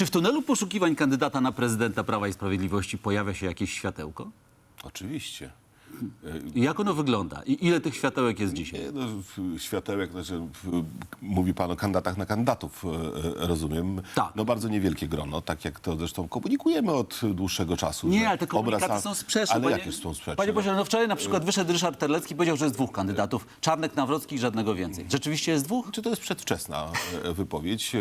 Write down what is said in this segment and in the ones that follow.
Czy w tunelu poszukiwań kandydata na prezydenta Prawa i Sprawiedliwości pojawia się jakieś światełko? Oczywiście. I jak ono wygląda? I ile tych światełek jest dzisiaj? Nie, no, światełek, znaczy, mówi pan o kandydatach na kandydatów, e, e, rozumiem. Tak. No bardzo niewielkie grono, tak jak to zresztą komunikujemy od dłuższego czasu. Nie, ale te komunikaty obraz- są sprzeczne. Ale panie- jakie są sprzeczne? Panie pośle, no wczoraj na przykład wyszedł Ryszard Terlecki i powiedział, że jest dwóch kandydatów. Czarnek, Nawrocki i żadnego więcej. Rzeczywiście jest dwóch? Czy to jest przedwczesna e, wypowiedź? E,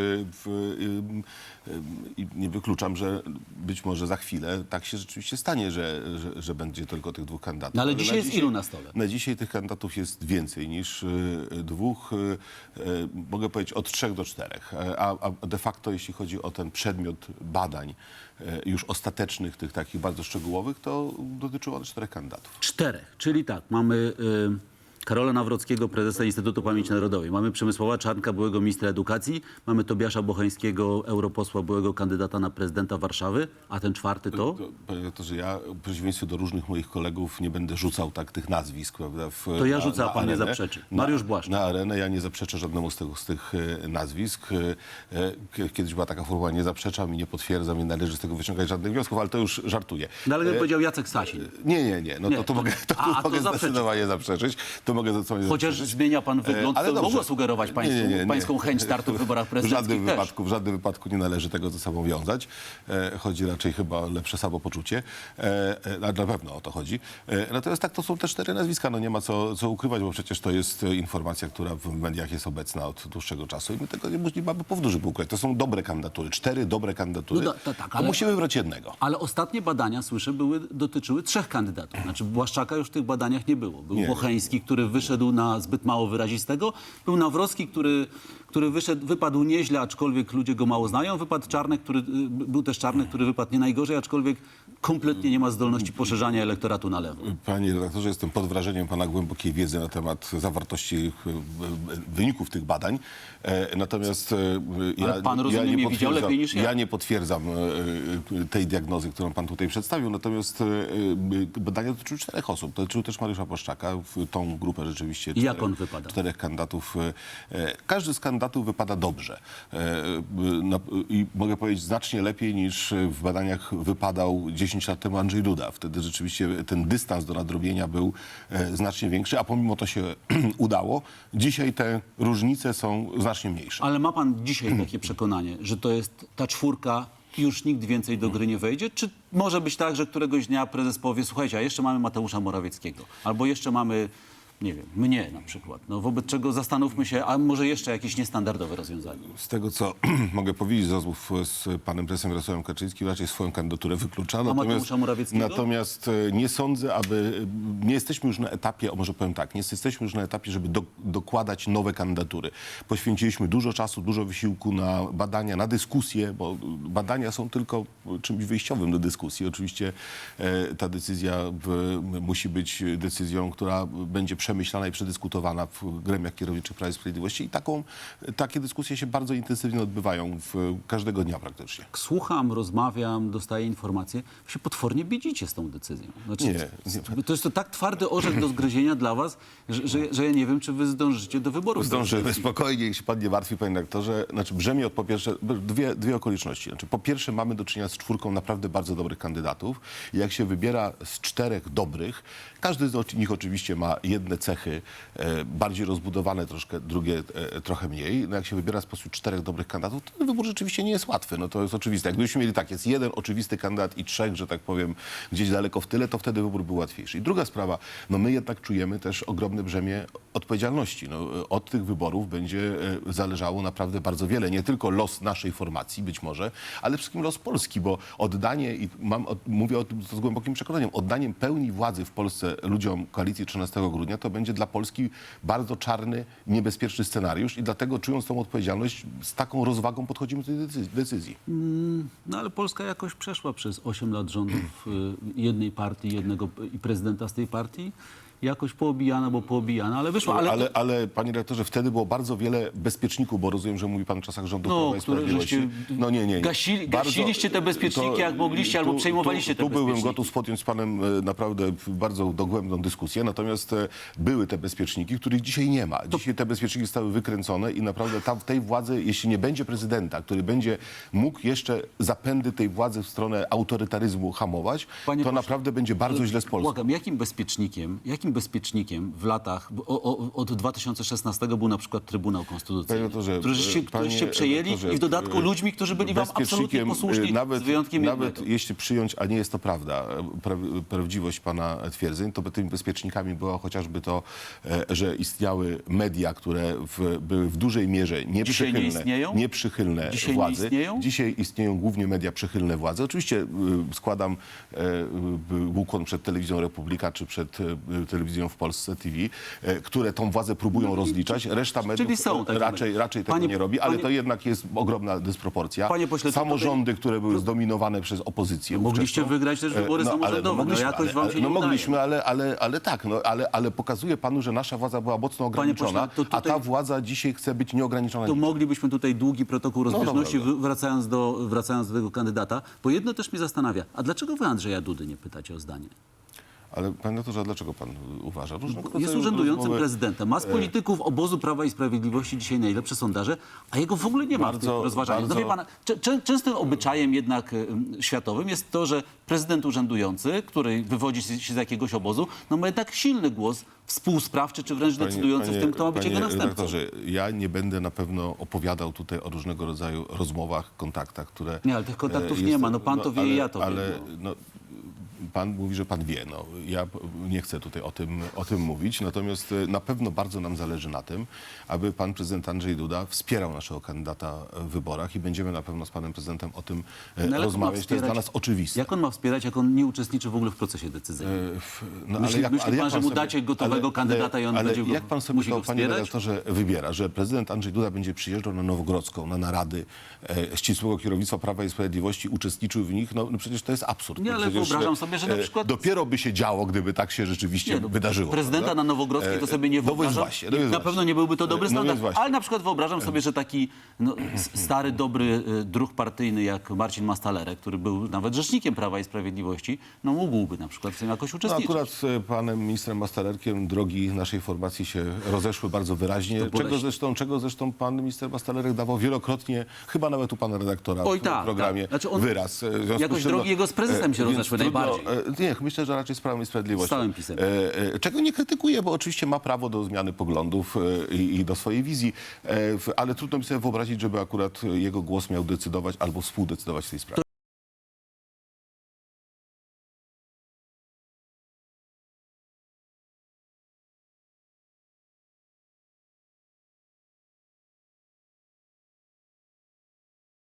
nie wykluczam, że być może za chwilę tak się rzeczywiście stanie, że, że, że będzie tylko tych dwóch kandydatów. No ale dzisiaj jest ilu na stole? Na dzisiaj tych kandydatów jest więcej niż e, dwóch, e, e, mogę powiedzieć od trzech do czterech. E, A, a de facto jeśli chodzi o ten przedmiot badań e, już ostatecznych, tych takich bardzo szczegółowych, to dotyczyło on czterech kandydatów. Czterech. Czyli tak, mamy y, Karola Nawrockiego, prezesa Instytutu Pamięci Narodowej. Mamy Przemysława Czarnka, byłego ministra edukacji. Mamy Tobiasza Bocheńskiego, europosła, byłego kandydata na prezydenta Warszawy. A ten czwarty to? To, panie doktorze, ja w przeciwieństwie do różnych moich kolegów nie będę rzucał tak tych nazwisk, prawda? W, To ja rzucę, a pan nie zaprzeczy. Mariusz Błaszczak. Na arenę ja nie zaprzeczę żadnemu z tych, z tych e, nazwisk. E, e, Kiedyś była taka formuła, nie zaprzeczam i nie potwierdzam, nie należy z tego wyciągać żadnych wniosków, ale to już żartuję. No ale E, powiedział Jacek Sasin. Nie, nie, nie. No Nie, to, to- mogę, to, a- to mogę zaprzeczyć. zdecydowanie zaprzeczyć. To mogę Chociaż zmienia pan wygląd, E, ale to dobrze. mogło sugerować państwu- pańską chęć startu w wyborach W żadnym prezydenckich też. wypadku, w żadnym wypadku nie należy tego ze sobą wiązać. E, chodzi raczej chyba o lepsze samopoczucie. E, e, na pewno o to chodzi. E, natomiast tak, to są te cztery nazwiska. No nie ma co, co ukrywać, bo przecież to jest informacja, która w mediach jest obecna od dłuższego czasu i my tego nie, nie mamy powodu, żeby ukryć. To są dobre kandydatury, cztery dobre kandydatury. No to tak, ale- musimy wybrać jednego. Ale ostatnie badania, słyszę, były, dotyczyły trzech kandydatów. Znaczy Błaszczaka już w tych badaniach nie było. Był Nie. Bocheński, który wyszedł na zbyt mało wyrazistego. Był Nawrocki, który, który wyszedł, wypadł nieźle, aczkolwiek ludzie go mało znają. Wypadł Czarnek, który, y, był też Czarnek, który wypadł nie najgorzej, aczkolwiek kompletnie nie ma zdolności poszerzania elektoratu na lewo. Panie redaktorze, jestem pod wrażeniem pana głębokiej wiedzy na temat zawartości e, e, wyników tych badań. E, Natomiast ja, pan, rozumiem, ja nie widział potwierdzam- lepiej niż ja. Ja nie potwierdzam tej diagnozy, którą pan tutaj przedstawił. Natomiast badania dotyczyły czterech osób. Dotyczyły też Mariusza Płaszczaka, w tą grupę rzeczywiście. I jak czterech- on wypada? Czterech kandydatów. Każdy z kandydatów wypada dobrze. I mogę powiedzieć znacznie lepiej niż w badaniach wypadał 10 lat temu Andrzej Duda. Wtedy rzeczywiście ten dystans do nadrobienia był e, znacznie większy, a pomimo to się udało. Dzisiaj te różnice są znacznie mniejsze. Ale ma pan dzisiaj takie przekonanie, że to jest ta czwórka, już nikt więcej do gry nie wejdzie? Czy może być tak, że któregoś dnia prezes powie, słuchajcie, a jeszcze mamy Mateusza Morawieckiego, albo jeszcze mamy, nie wiem, mnie na przykład. No, wobec czego zastanówmy się, a może jeszcze jakieś niestandardowe rozwiązanie. Z tego, co mogę powiedzieć z rozmów z panem prezesem Jarosławem Kaczyńskim, raczej swoją kandydaturę wyklucza. Natomiast, natomiast e, nie sądzę, aby... Nie jesteśmy już na etapie, o może powiem tak, nie jesteśmy już na etapie, żeby do, dokładać nowe kandydatury. Poświęciliśmy dużo czasu, dużo wysiłku na badania, na dyskusje, bo badania są tylko czymś wyjściowym do dyskusji. Oczywiście e, ta decyzja w, musi być decyzją, która będzie przemyślana i przedyskutowana w gremiach kierowniczych Prawa i Sprawiedliwości i taką, takie dyskusje się bardzo intensywnie odbywają w, każdego dnia praktycznie. Słucham, rozmawiam, dostaję informacje, wy się potwornie bidzicie z tą decyzją. Znaczy, Nie, nie. To jest to tak twardy orzech do zgryzienia dla was, że, że, że ja nie wiem, czy wy zdążycie do wyborów. Zdążymy spokojnie, jeśli pan nie martwi, panie doktorze. Znaczy brzmi od po pierwsze dwie, dwie okoliczności. Znaczy, po pierwsze mamy do czynienia z czwórką naprawdę bardzo dobrych kandydatów. I jak się wybiera z czterech dobrych, każdy z nich oczywiście ma jedne cechy e, bardziej rozbudowane, troszkę drugie e, trochę mniej. No jak się wybiera spośród czterech dobrych kandydatów, to wybór rzeczywiście nie jest łatwy. No to jest oczywiste. Jakbyśmy mieli tak, jest jeden oczywisty kandydat i trzech, że tak powiem, gdzieś daleko w tyle, to wtedy wybór był łatwiejszy. I druga sprawa, no my jednak czujemy też ogromne brzemię odpowiedzialności. No, od tych wyborów będzie e, zależało naprawdę bardzo wiele. Nie tylko los naszej formacji być może, ale przede wszystkim los Polski, bo oddanie, i mam, mówię o tym z głębokim przekonaniem, oddaniem pełni władzy w Polsce ludziom koalicji 13 grudnia to będzie dla Polski bardzo czarny, niebezpieczny scenariusz i dlatego czując tą odpowiedzialność z taką rozwagą podchodzimy do tej decyzji- decyzji. No ale Polska jakoś przeszła przez 8 lat rządów y, jednej partii jednego, i prezydenta z tej partii. Jakoś poobijana, bo poobijana, ale wyszła. Ale, Ale, ale, panie redaktorze, wtedy było bardzo wiele bezpieczników, bo rozumiem, że mówi pan o czasach rządu No, Prawa i Sprawiedliwości. No nie, nie. nie. gasili- gasiliście te bezpieczniki, jak mogliście, albo przejmowaliście te tu, tu byłem bezpieczniki. gotów podjąć z panem e, naprawdę bardzo dogłębną dyskusję, natomiast e, były te bezpieczniki, których dzisiaj nie ma. Dzisiaj te bezpieczniki zostały wykręcone i naprawdę tam w tej władzy, jeśli nie będzie prezydenta, który będzie mógł jeszcze zapędy tej władzy w stronę autorytaryzmu hamować, Panie to pośle, naprawdę będzie bardzo źle z Polską. Błagam, jakim bezpiecznikiem, jakim bezpiecznikiem w latach, o, o, od 2016 był na przykład Trybunał Konstytucyjny, doktorze, żeście, e, któryście panie przejęli doktorze, i w dodatku e, ludźmi, którzy byli wam absolutnie bezpiecznikiem, posłuszni, nawet, z wyjątkiem Nawet jednego. jeśli przyjąć, a nie jest to prawda, pra, prawdziwość pana twierdzeń, to by tymi bezpiecznikami była chociażby to, e, że istniały media, które w, były w dużej mierze nieprzychylne, istnieją? nieprzychylne Dzisiaj nie władzy. istnieją? Dzisiaj istnieją głównie media przychylne władzy. Oczywiście składam e, ukłon przed Telewizją Republika czy przed y, telewizją w Polsce TV, e, które tą władzę próbują rozliczać. Reszta mediów No są takie raczej, raczej tego Panie- nie robi, ale panie- to jednak jest ogromna dysproporcja. Panie pośle, to Samorządy, które były zdominowane przez opozycję. Mogliście ówczesną. wygrać też E, wybory ale- samorządowe. No, mogliśmy, jakoś ale- wam się no, nie udaje. mogliśmy, ale, ale, ale tak, no, ale, ale pokazuje panu, że nasza władza była mocno ograniczona, pośle, to a tutaj- ta władza dzisiaj chce być nieograniczona. To moglibyśmy tutaj długi protokół rozbieżności, dobra, wy- wracając, do, wracając do tego kandydata, bo jedno też mnie zastanawia. A dlaczego wy Andrzeja Dudy nie pytacie o zdanie? Ale panie doktorze, a dlaczego pan uważa? Różnego Jest rodzaju urzędującym rozmowy- prezydentem. Ma z polityków obozu Prawa i Sprawiedliwości dzisiaj najlepsze sondaże, a jego w ogóle nie ma w Bardzo- tych rozważaniach. No bardzo- wie pan, czę- czę- częstym obyczajem jednak em, światowym jest to, że prezydent urzędujący, który wywodzi się się z jakiegoś obozu, no ma jednak silny głos współsprawczy, czy wręcz decydujący w tym, kto ma być panie jego następcą. redaktorze, ja nie będę na pewno opowiadał tutaj o różnego rodzaju rozmowach, kontaktach, które... Nie, ale tych kontaktów e, nie ma. No pan to wie, ale, ja to wiem, Ale no, pan mówi, że pan wie. No, ja nie chcę tutaj o tym, o tym mówić, natomiast e, na pewno bardzo nam zależy na tym, aby pan prezydent Andrzej Duda wspierał naszego kandydata w wyborach i będziemy na pewno z panem prezydentem o tym e, No, ale jak rozmawiać. To jest dla nas oczywiste. Jak on ma wspierać, jak on nie uczestniczy w ogóle w procesie decyzyjnym? E, No, Myśli- myśli pan, że mu dacie gotowego kandydata i on ale będzie go- jak pan sobie musi to, go panie redaktorze, wybiera, że prezydent Andrzej Duda będzie przyjeżdżał na Nowogrodzką, na narady e, ścisłego kierownictwa Prawa i Sprawiedliwości, uczestniczył w nich, no, no przecież to jest absurd. Nie, No ale przecież, wyobrażam sobie, że na e, przykład- Dopiero by się działo, gdyby tak się rzeczywiście Nie, no, wydarzyło. Prezydenta prawda? na Nowogrodzkiej to sobie nie No wyobrażam. właśnie, no I więc na właśnie. pewno nie byłby to dobry No więc standard. właśnie. Ale na przykład wyobrażam sobie, że taki no, stary, dobry druh partyjny jak Marcin Mastalerek, który był nawet rzecznikiem Prawa i Sprawiedliwości, no mógłby na przykład w tym jakoś No uczestniczyć. akurat z panem ministrem Mastalerkiem drogi naszej formacji się rozeszły bardzo wyraźnie, czego zresztą, czego zresztą pan minister Mastalerek dawał wielokrotnie, chyba nawet u pana redaktora Oj, w tak, programie tak. Znaczy on- wyraz. E, jakoś drogi jego z prezesem e, się rozeszły najbardziej. E, Nie, myślę, że raczej z Prawem i Sprawiedliwością. Z PiS-em. E, e, Czego nie krytykuję, bo oczywiście ma prawo do zmiany poglądów e, i, i do swojej wizji, e, w- ale trudno mi sobie wyobrazić, żeby akurat jego głos miał decydować albo współdecydować w tej sprawie.